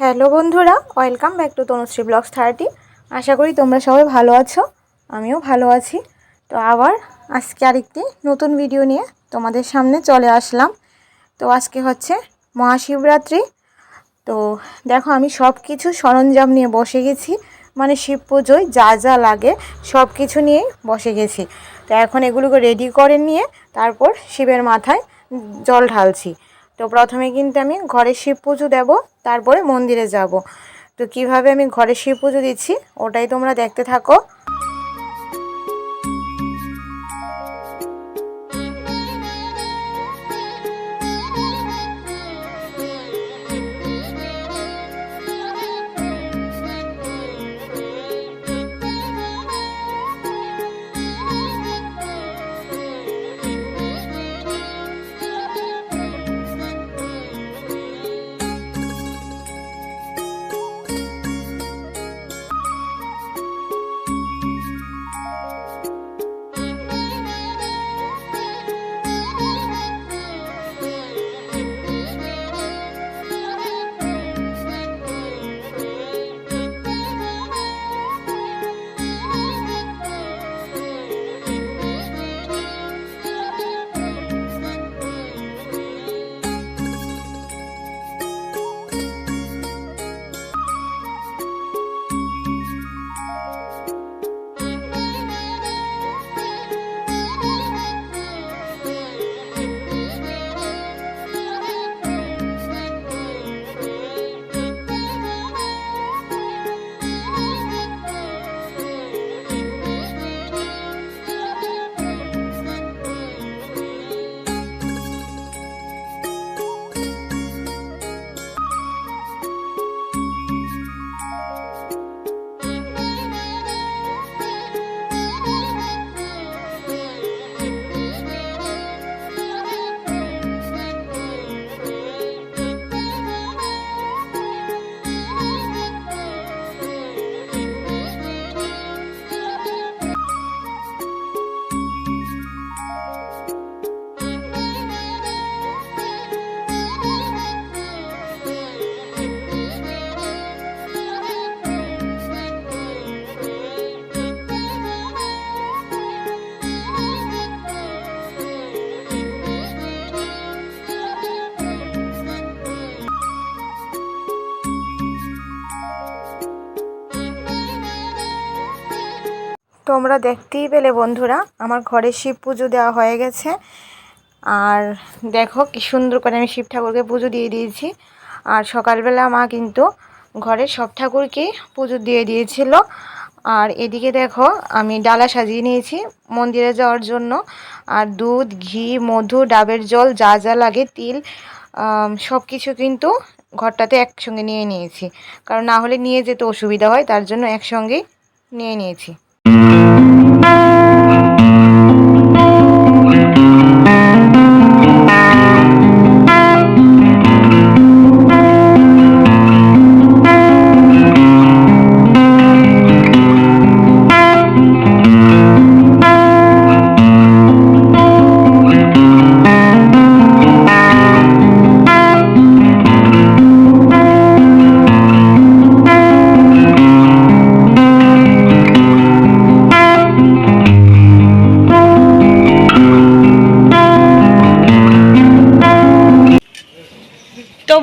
Hello বন্ধুরা welcome back to Tanushree blogs thirty আশা করি তোমরা সবাই ভালো আছো, আমিও ভালো আছি। তো আবার আজকে আরেকটি নতুন ভিডিও নিয়ে তোমাদের সামনে চলে আসলাম। তো আজকে হচ্ছে মহাশিবরাত্রি। তো দেখো আমি সব কিছু সরঞ্জাম নিয়ে বসে গেছি মানে শিব পুজোয় যা যা লাগে সব কিছু নিয়েই বসে গেছি। তো এখন এগুলোকে রেডি করে নিয়ে তারপর শিবের মাথায় জল ঢালছি। তো প্রথমে কিন্তু আমি ঘরে শিব পুজো দেবো, তারপরে মন্দিরে যাব। তো কীভাবে আমি ঘরে শিব পুজো দিচ্ছি, ওটাই তোমরা দেখতে থাকো। তোমরা দেখতেই পেলে বন্ধুরা, আমার ঘরে শিব পুজো দেওয়া হয়ে গেছে। আর দেখো কি সুন্দর করে আমি শিব ঠাকুরকে পুজো দিয়ে দিয়েছি। আর সকালবেলা মা কিন্তু ঘরে সব ঠাকুরকেই পুজো দিয়ে দিয়েছিল। আর এদিকে দেখো, আমি ডালা সাজিয়ে নিয়েছি মন্দিরে যাওয়ার জন্য। আর দুধ, ঘি, মধু, ডাবের জল, যা যা লাগে, তিল সব কিছু কিন্তু ঘরটাতে একসঙ্গে নিয়ে নিয়েছি। কারণ না হলে নিয়ে যেতে অসুবিধা হয়, তার জন্য একসঙ্গেই নিয়ে নিয়েছি।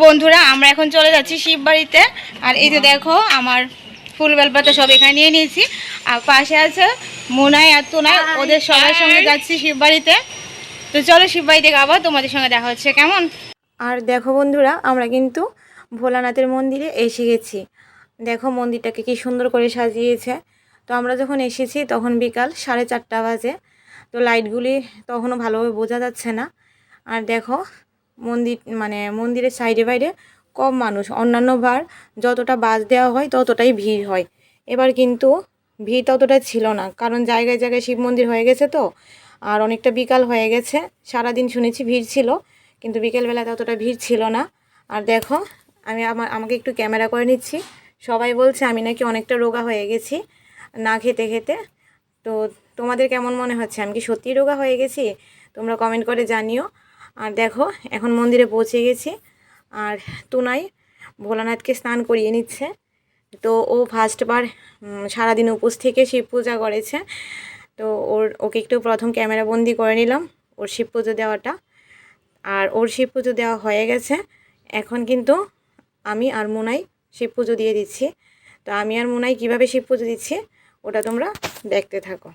বন্ধুরা আমরা এখন চলে যাচ্ছি শিব বাড়িতে আর এই যে দেখো আমার ফুল বেলপাতা সব এখানে নিয়ে নিয়েছি। আর পাশে আছে মোনাই আর তোনাই ওদের সবার সঙ্গে যাচ্ছি শিব বাড়িতে তো চলো শিব বাড়িতে আবার তোমাদের সঙ্গে দেখা হচ্ছে কেমন? আর দেখো বন্ধুরা আমরা কিন্তু ভোলানাথের মন্দিরে এসে গেছি। দেখো মন্দিরটাকে কি সুন্দর করে সাজিয়েছে। তো আমরা যখন এসেছি তখন বিকাল সাড়ে চারটা বাজে। তো লাইটগুলি তখনও ভালোভাবে বোঝা যাচ্ছে না। আর দেখো মন্দির মানে মন্দিরের সাইডে বাইরে কম মানুষ। অন্যান্য বার যতটা বাস দেওয়া হয় ততটাই ভিড় হয়। এবার কিন্তু ভিড় ততটা ছিল না। কারণ জায়গায় জায়গায় শিব মন্দির হয়ে গেছে তো, আর অনেকটা বিকাল হয়ে গেছে। সারাদিন শুনেছি ভিড় ছিল, কিন্তু বিকেলবেলা ততটা ভিড় ছিল না। আর দেখো, আমি আমার, আমাকে একটু ক্যামেরা করে নিচ্ছি। সবাই বলছে, আমি নাকি অনেকটা রোগা হয়ে গেছি না খেতে খেতে। তো তোমাদের কেমন মনে হচ্ছে? আমি কি সত্যিই রোগা হয়ে গেছি? তোমরা কমেন্ট করে জানিও। আর দেখো, এখন মন্দিরে পৌঁছে গেছি। আর তুনাই ভোলানাথকে স্নান করিয়ে নিচ্ছে। তো ও ফার্স্টবার সারাদিন উপোস থেকে শিব পূজা করেছে। তো ওর, ওকে একটু প্রথম ক্যামেরা বন্দি করে নিলাম, ওর শিব পুজো দেওয়াটা। আর ওর শিব পুজো দেওয়া হয়ে গেছে। এখন কিন্তু আমি আর মুনাই শিব পুজো দিয়ে দিচ্ছি। তো আমি আর মুনাই কীভাবে শিব পুজো দিচ্ছি, ওটা তোমরা দেখতে থাকো।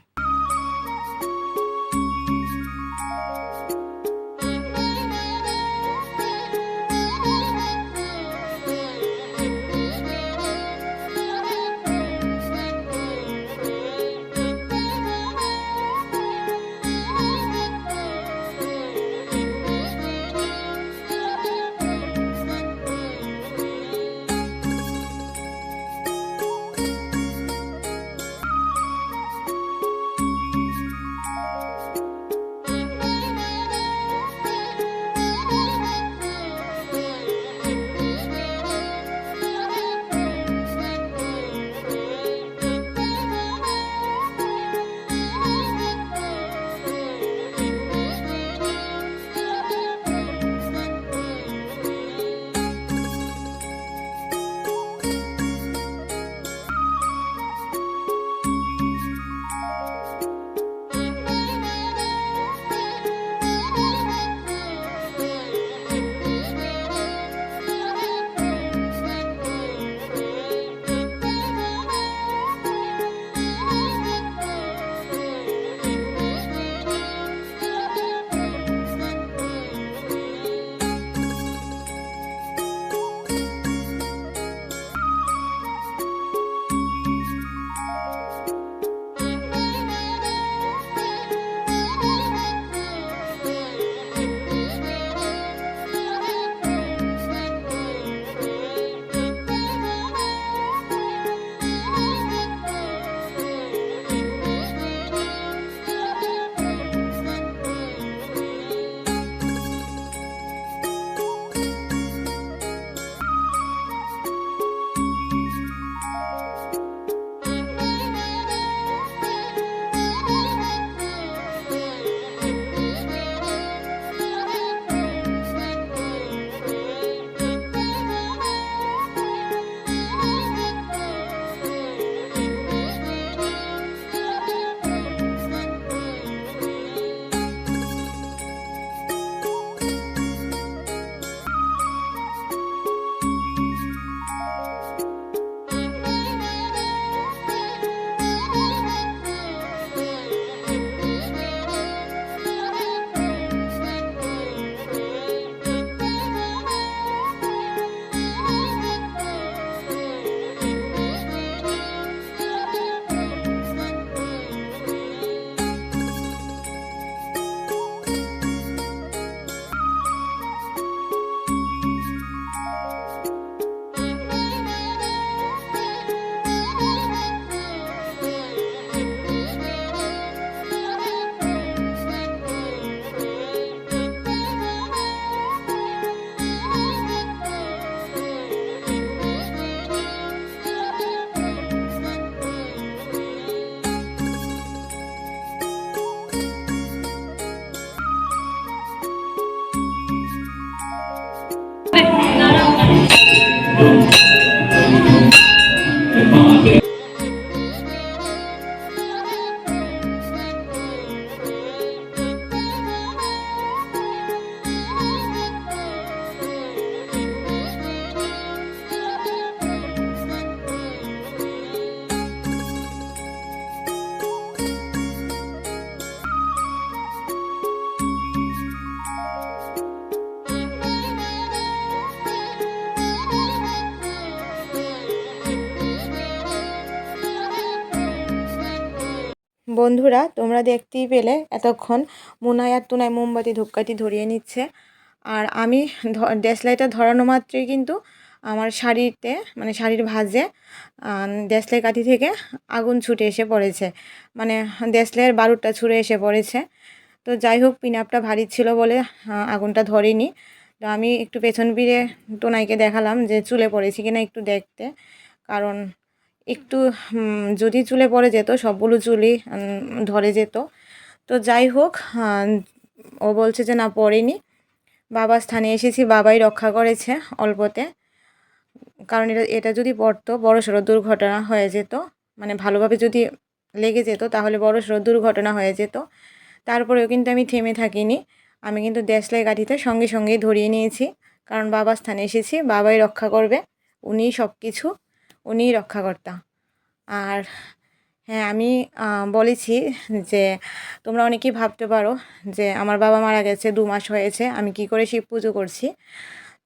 বন্ধুরা, তোমরা দেখতেই পেলে এতক্ষণ মুনায় আর তুনায় মোমবাতি ধূপকাঠি ধরিয়ে নিচ্ছে। আর আমি ডেসলাইটা ধরানো মাত্রই কিন্তু আমার শাড়িতে মানে শাড়ির ভাঁজে দেশলাই কাঠি থেকে আগুন ছুটে এসে পড়েছে। মানে দেশলাইয়ের বারুদটা ছুঁড়ে এসে পড়েছে। তো যাই হোক, পিনাপটা ভারী ছিল বলে আগুনটা ধরেনি। তো আমি একটু পেছন ফিরে টোনাইকে দেখালাম যে চুলে পড়েছি কিনা একটু দেখতে। কারণ একটু যদি চুলে পড়ে যেত, সবগুলো চুলই ধরে যেত। তো যাই হোক ও বলছে যে না, পড়েনি। বাবা স্থানে এসেছি, বাবাই রক্ষা করেছে অল্পতে। কারণ এটা এটা যদি পড়তো, বড় সড়ো দুর্ঘটনা হয়ে যেত। মানে ভালোভাবে যদি লেগে যেত, তাহলে বড় সড়ো দুর্ঘটনা হয়ে যেত। তারপরেও কিন্তু আমি থেমে থাকিনি। আমি কিন্তু দেশলাই কাঠিতে সঙ্গে সঙ্গেই ধরিয়ে নিয়েছি। কারণ বাবার স্থানে এসেছি, বাবাই রক্ষা করবে। উনিই সব কিছু উনিই রক্ষাকর্তা। আর হ্যাঁ আমি বলেছি যে তোমরা অনেকেই ভাবতে পারো যে আমার বাবা মারা গেছে, দু মাস হয়েছে, আমি কি করে শিব পুজো করছি।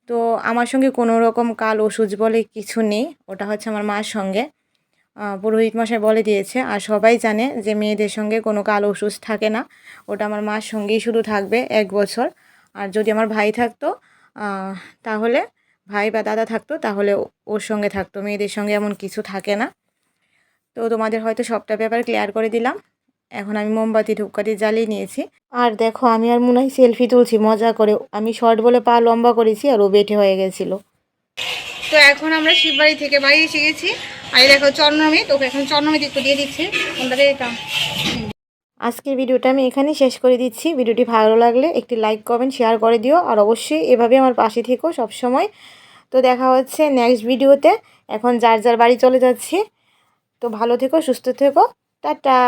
তো আমার সঙ্গে কোনো রকম কাল ওষুধ বলে কিছু নেই, ওটা হচ্ছে আমার মার সঙ্গে। পুরোহিত মশাই বলে দিয়েছে, আর সবাই জানে যে মেয়েদের সঙ্গে কোনো কাল ওষুধ থাকে না, ওটা আমার মার সঙ্গেই শুধু থাকবে এক বছর। আর যদি আমার ভাই থাকতো তাহলে ভাই বা দাদা থাকতো, তাহলে ওর সঙ্গে থাকতো। মেয়েদের সঙ্গে এমন কিছু থাকে না। তো তোমাদের হয়তো সবটা ব্যাপার ক্লিয়ার করে দিলাম। এখন আমি মোমবাতি, ধূপকাঠি জ্বালিয়ে নিয়েছি। আর দেখো, আমি আর মনে হয় সেলফি তুলছি, মজা করে। আমি শর্ট বলে পা লম্বা করেছি আর ও বেটে হয়ে গেছিল। তো এখন আমরা শিববাড়ি থেকে বাড়ি এসে গেছি। আর দেখো চন্দ্রমিত তোকে এখন চন্দ্রমিত একটু দিয়ে দিচ্ছি। দিয়ে দিতাম? আজকের ভিডিওটা আমি এখানেই শেষ করে দিচ্ছি। ভিডিওটি ভালো লাগলে একটি লাইক, কমেন্ট, শেয়ার করে দিও। আর অবশ্যই এভাবে আমার পাশে থেকো সব সময় তো দেখা হচ্ছে নেক্সট ভিডিওতে। এখন যার যার বাড়ি চলে যাচ্ছি। তো ভালো থেকো, সুস্থ থেকো। টাটা!